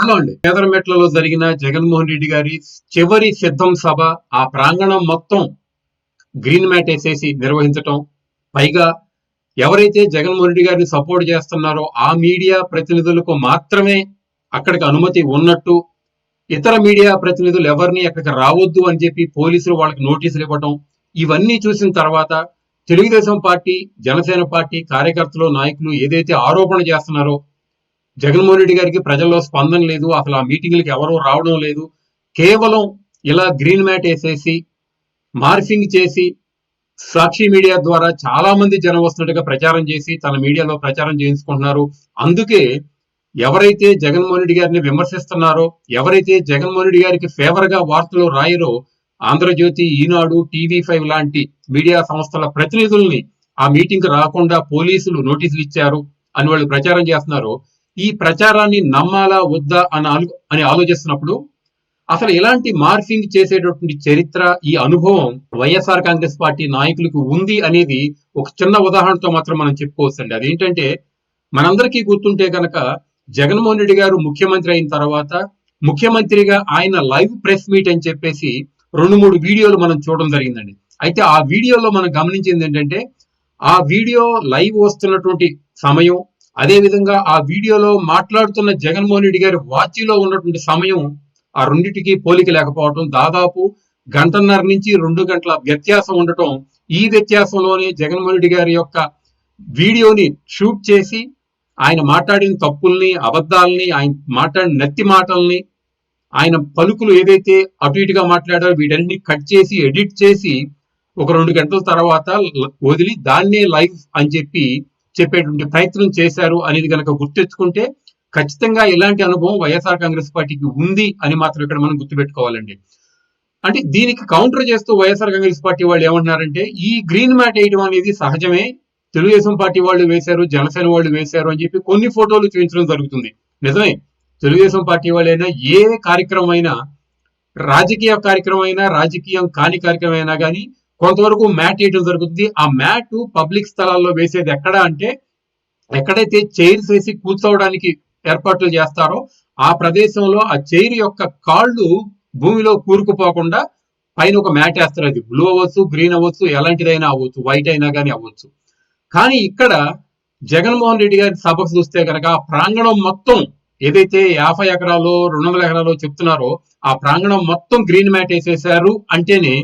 Hello అండి పేదరమెట్లలో జరిగిన జగన్మోహన్ రెడ్డి గారి చివరి సిద్ధం సభ ఆ ప్రాంగణం మొత్తం గ్రీన్ మ్యాట్ వేసేసి నిర్వహించటం. పైగా ఎవరైతే జగన్మోహన్ రెడ్డి గారిని సపోర్ట్ చేస్తున్నారో ఆ మీడియా ప్రతినిధులకు మాత్రమే అక్కడికి అనుమతి ఉన్నట్టు ఇతర మీడియా ప్రతినిధులు ఎవరిని అక్కడికి రావద్దు అని చెప్పి పోలీసులు వాళ్ళకి నోటీసులు ఇవ్వటం ఇవన్నీ చూసిన తర్వాత తెలుగుదేశం పార్టీ జనసేన పార్టీ కార్యకర్తలు నాయకులు ఏదైతే ఆరోపణ చేస్తున్నారో జగన్మోహన్ రెడ్డి గారికి ప్రజల్లో స్పందన లేదు అసలు ఆ మీటింగ్లకు ఎవరూ రావడం లేదు. కేవలం ఇలా గ్రీన్ మ్యాట్ వేసేసి మార్ఫింగ్ చేసి సాక్షి మీడియా ద్వారా చాలా మంది జనం వస్తున్నట్టుగా ప్రచారం చేసి తన మీడియాలో ప్రచారం చేయించుకుంటున్నారు. అందుకే ఎవరైతే జగన్మోహన్ రెడ్డి గారిని విమర్శిస్తున్నారో ఎవరైతే జగన్మోహన్ రెడ్డి గారికి ఫేవర్గా వార్తలు రాయరో ఆంధ్రజ్యోతి ఈనాడు టీవీ ఫైవ్ లాంటి మీడియా సంస్థల ప్రతినిధుల్ని ఆ మీటింగ్ రాకుండా పోలీసులు నోటీసులు ఇచ్చారు అని వాళ్ళు ప్రచారం చేస్తున్నారు. ఈ ప్రచారాన్ని నమ్మాలా వద్దా అని అని ఆలోచిస్తున్నప్పుడు అసలు ఇలాంటి మార్ఫింగ్ చేసేటటువంటి చరిత్ర ఈ అనుభవం వైఎస్ఆర్ కాంగ్రెస్ పార్టీ నాయకులకు ఉంది అనేది ఒక చిన్న ఉదాహరణతో మాత్రం మనం చెప్పుకోవచ్చండి. అదేంటంటే మనందరికీ గుర్తుంటే కనుక జగన్మోహన్ రెడ్డి గారు ముఖ్యమంత్రి అయిన తర్వాత ముఖ్యమంత్రిగా ఆయన లైవ్ ప్రెస్ మీట్ అని చెప్పేసి రెండు మూడు వీడియోలు మనం చూడడం జరిగిందండి. అయితే ఆ వీడియోలో మనం గమనించింది ఏంటంటే ఆ వీడియో లైవ్ వస్తున్నటువంటి సమయం అదేవిధంగా ఆ వీడియోలో మాట్లాడుతున్న జగన్మోహన్ రెడ్డి గారి వాచిలో ఉన్నటువంటి సమయం ఆ రెండింటికి పోలిక లేకపోవటం దాదాపు గంటన్నర నుంచి రెండు గంటల వ్యత్యాసం ఉండటం ఈ వ్యత్యాసంలోనే జగన్మోహన్ రెడ్డి గారి యొక్క వీడియోని షూట్ చేసి ఆయన మాట్లాడిన తప్పుల్ని అబద్ధాలని ఆయన మాట్లాడిన నత్తి మాటల్ని ఆయన పలుకులు ఏదైతే అటు ఇటుగా మాట్లాడారో వీటన్ని కట్ చేసి ఎడిట్ చేసి ఒక రెండు గంటల తర్వాత వదిలి దాన్నే లైవ్ అని చెప్పి చెప్పేటువంటి ప్రయత్నం చేశారు అనేది కనుక గుర్తెచ్చుకుంటే ఖచ్చితంగా ఇలాంటి అనుభవం వైఎస్ఆర్ కాంగ్రెస్ పార్టీకి ఉంది అని మాత్రం ఇక్కడ మనం గుర్తుపెట్టుకోవాలండి. అంటే దీనికి కౌంటర్ చేస్తూ వైఎస్ఆర్ కాంగ్రెస్ పార్టీ వాళ్ళు ఏమంటున్నారంటే ఈ గ్రీన్ మ్యాట్ వేయడం అనేది సహజమే. తెలుగుదేశం పార్టీ వాళ్ళు వేశారు జనసేన వాళ్ళు వేశారు అని చెప్పి కొన్ని ఫోటోలు చూపించడం జరుగుతుంది. నిజమే. తెలుగుదేశం పార్టీ వాళ్ళైనా ఏ కార్యక్రమం అయినా రాజకీయ కార్యక్రమం అయినా రాజకీయం కాని కార్యక్రమం అయినా కానీ కొంతవరకు మ్యాట్ వేయడం జరుగుతుంది. ఆ మ్యాట్ పబ్లిక్ స్థలాల్లో వేసేది ఎక్కడ అంటే ఎక్కడైతే చైర్స్ వేసి కూర్చోవడానికి ఏర్పాట్లు చేస్తారో ఆ ప్రదేశంలో ఆ చైర్ యొక్క కాళ్ళు భూమిలో కూరుకుపోకుండా పైన ఒక మ్యాట్ వేస్తారు. అది బ్లూ అవ్వచ్చు గ్రీన్ అవ్వచ్చు ఎలాంటిదైనా అవ్వచ్చు వైట్ అయినా కానీ అవ్వచ్చు. కానీ ఇక్కడ జగన్మోహన్ రెడ్డి గారి సభకు చూస్తే కనుక ఆ ప్రాంగణం మొత్తం ఏదైతే యాభై ఎకరాలు రెండు వందల ఎకరాలు చెప్తున్నారో ఆ ప్రాంగణం మొత్తం గ్రీన్ మ్యాట్ వేసేసారు అంటేనే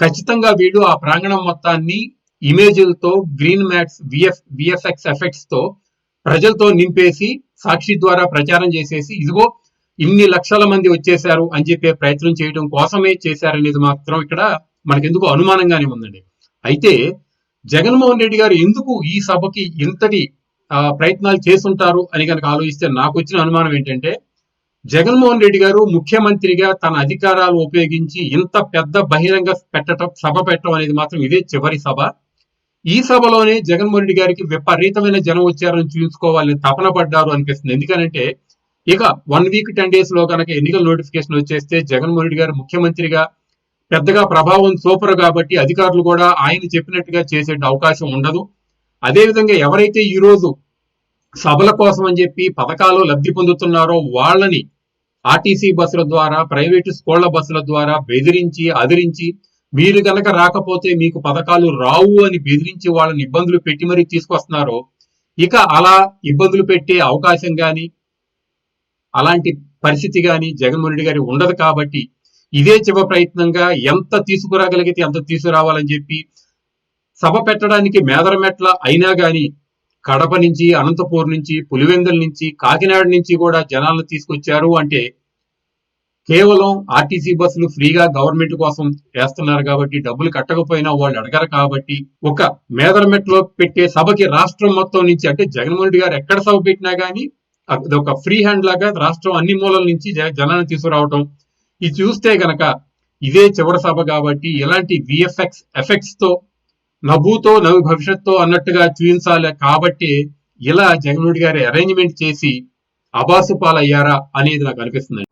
ఖచ్చితంగా వీళ్ళు ఆ ప్రాంగణం మొత్తాన్ని ఇమేజ్లతో గ్రీన్ మ్యాట్స్ విఎఫ్ విఎఫ్ఎక్స్ ఎఫెక్ట్స్తో ప్రజలతో నింపేసి సాక్షి ద్వారా ప్రచారం చేసేసి ఇదిగో ఇన్ని లక్షల మంది వచ్చేసారు అని చెప్పే ప్రయత్నం చేయడం కోసమే చేశారనేది మాత్రం ఇక్కడ మనకెందుకు అనుమానంగానే ఉందండి. అయితే జగన్మోహన్ రెడ్డి గారు ఎందుకు ఈ సభకి ఇంతటి ఆ, ప్రయత్నాలు చేస్తుంటారు అని కనుక ఆలోచిస్తే నాకు వచ్చిన అనుమానం ఏంటంటే జగన్మోహన్ రెడ్డి గారు ముఖ్యమంత్రిగా తన అధికారాలు ఉపయోగించి ఇంత పెద్ద బహిరంగ పెట్టడం సభ పెట్టడం అనేది మాత్రం ఇదే చివరి సభ. ఈ సభలోనే జగన్మోహన్ రెడ్డి గారికి విపరీతమైన జనం వచ్చారని చూసుకోవాలని తపన పడ్డారు అనిపిస్తుంది. ఎందుకనంటే ఇక వన్ వీక్ టెన్ డేస్లో కనుక ఎన్నికల నోటిఫికేషన్ వచ్చేస్తే జగన్మోహన్ రెడ్డి గారు ముఖ్యమంత్రిగా పెద్దగా ప్రభావం సూపర్ కాబట్టి అధికారులు కూడా ఆయన చెప్పినట్టుగా చేసే అవకాశం ఉండదు. అదేవిధంగా ఎవరైతే ఈ రోజు సభల కోసం అని చెప్పి పథకాలు లబ్ధి పొందుతున్నారో వాళ్ళని ఆర్టీసీ బస్సుల ద్వారా ప్రైవేటు స్కూళ్ళ బస్సుల ద్వారా బెదిరించి అదిరించి మీరు గనక రాకపోతే మీకు పథకాలు రావు అని బెదిరించి వాళ్ళని ఇబ్బందులు పెట్టి మరీ తీసుకొస్తున్నారో ఇక అలా ఇబ్బందులు పెట్టే అవకాశం కానీ అలాంటి పరిస్థితి కానీ జగన్మోహన్ రెడ్డి గారి ఉండదు కాబట్టి ఇదే చివ ప్రయత్నంగా ఎంత తీసుకురాగలిగితే ఎంత తీసుకురావాలని చెప్పి సభ పెట్టడానికి మేదరమెట్ల అయినా కానీ కడప నుంచి అనంతపూర్ నుంచి పులివెందుల నుంచి కాకినాడ నుంచి కూడా జనాలను తీసుకొచ్చారు అంటే కేవలం ఆర్టీసీ బస్సులు ఫ్రీగా గవర్నమెంట్ కోసం వేస్తున్నారు కాబట్టి డబ్బులు కట్టకపోయినా వాళ్ళు అడగరు కాబట్టి ఒక మేదరమెట్లో పెట్టే సభకి రాష్ట్రం మొత్తం నుంచి అంటే జగన్మోహన్ రెడ్డి గారు ఎక్కడ సభ పెట్టినా కానీ అది ఒక ఫ్రీ హ్యాండ్ లాగా రాష్ట్రం అన్ని మూలల నుంచి జనాన్ని తీసుకురావటం. ఇది చూస్తే గనక ఇదే చివరి సభ కాబట్టి ఇలాంటి విఎఫ్ఎక్స్ ఎఫెక్ట్స్తో నవ్వుతో నవి భవిష్యత్తు అన్నట్టుగా చూపించాలి కాబట్టి ఇలా జగన్మోహన్ గారు గారి అరేంజ్మెంట్ చేసి అబాసు పాలయ్యారా అనేది నాకు అనిపిస్తుంది.